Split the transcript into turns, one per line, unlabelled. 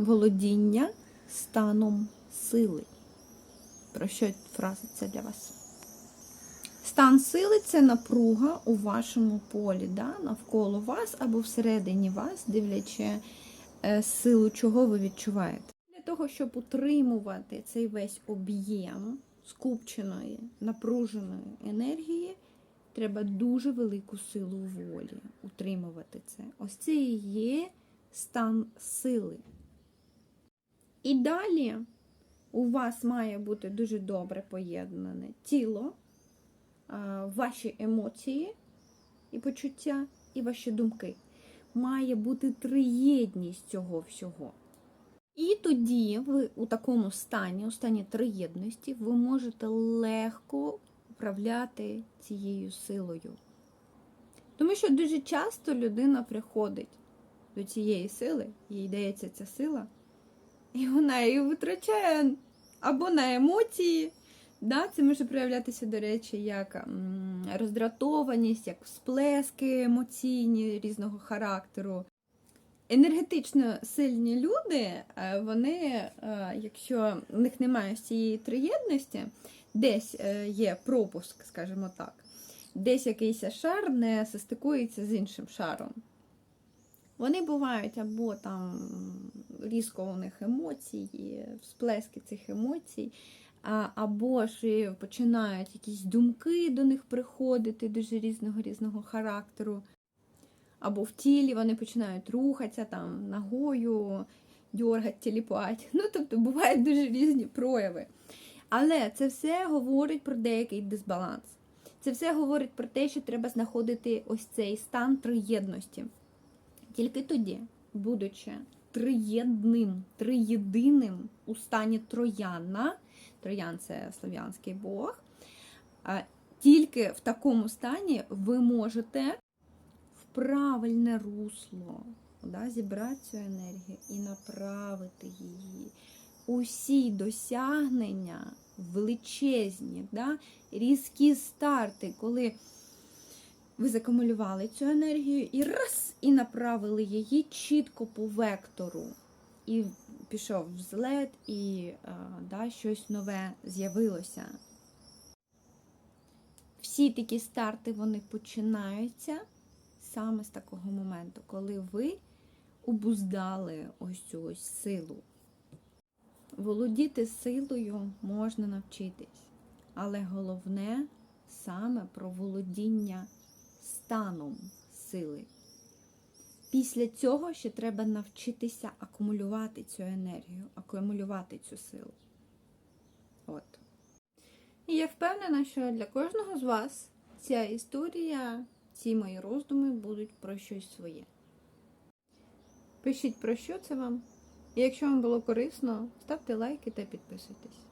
володіння станом сили. Про що фраза це для вас? Стан сили це напруга у вашому полі, да? навколо вас або всередині вас, дивлячи е, силу, чого ви відчуваєте. Для того, щоб утримувати цей весь об'єм скупченої, напруженої енергії, треба дуже велику силу волі утримувати це. Ось це і є стан сили. І далі у вас має бути дуже добре поєднане тіло, ваші емоції і почуття, і ваші думки. Має бути триєдність цього всього. І тоді ви у такому стані, у стані триєдності, ви можете легко управляти цією силою. Тому що дуже часто людина приходить до цієї сили, їй дається ця сила, і вона її витрачає або на емоції. Да, Це може проявлятися, до речі, як роздратованість, як всплески емоційні різного характеру. Енергетично сильні люди, е, вони, е, якщо в них немає цієї триєдності, десь е, є пропуск, скажімо так, десь якийсь шар не состикується з іншим шаром. Вони бувають або там різко у них емоції, всплески цих емоцій, або ж починають якісь думки до них приходити дуже різного різного характеру. Або в тілі вони починають рухатися там ногою, дьоргати, тіліпати. Ну, тобто бувають дуже різні прояви. Але це все говорить про деякий дисбаланс. Це все говорить про те, що треба знаходити ось цей стан триєдності. Тільки тоді, будучи триєдним, триєдиним у стані трояна, троян це слов'янський бог, тільки в такому стані ви можете в правильне русло да, зібрати цю енергію і направити її. Усі досягнення величезні, да, різкі старти, коли ви закумулювали цю енергію і раз, і направили її чітко по вектору. І пішов взлет, і а, да, щось нове з'явилося. Всі такі старти вони починаються саме з такого моменту, коли ви обуздали ось цю ось силу. Володіти силою можна навчитись, але головне саме про володіння станом сили. Після цього ще треба навчитися акумулювати цю енергію, акумулювати цю силу. От. І я впевнена, що для кожного з вас ця історія, ці мої роздуми будуть про щось своє. Пишіть про що це вам. І якщо вам було корисно, ставте лайки та підписуйтесь.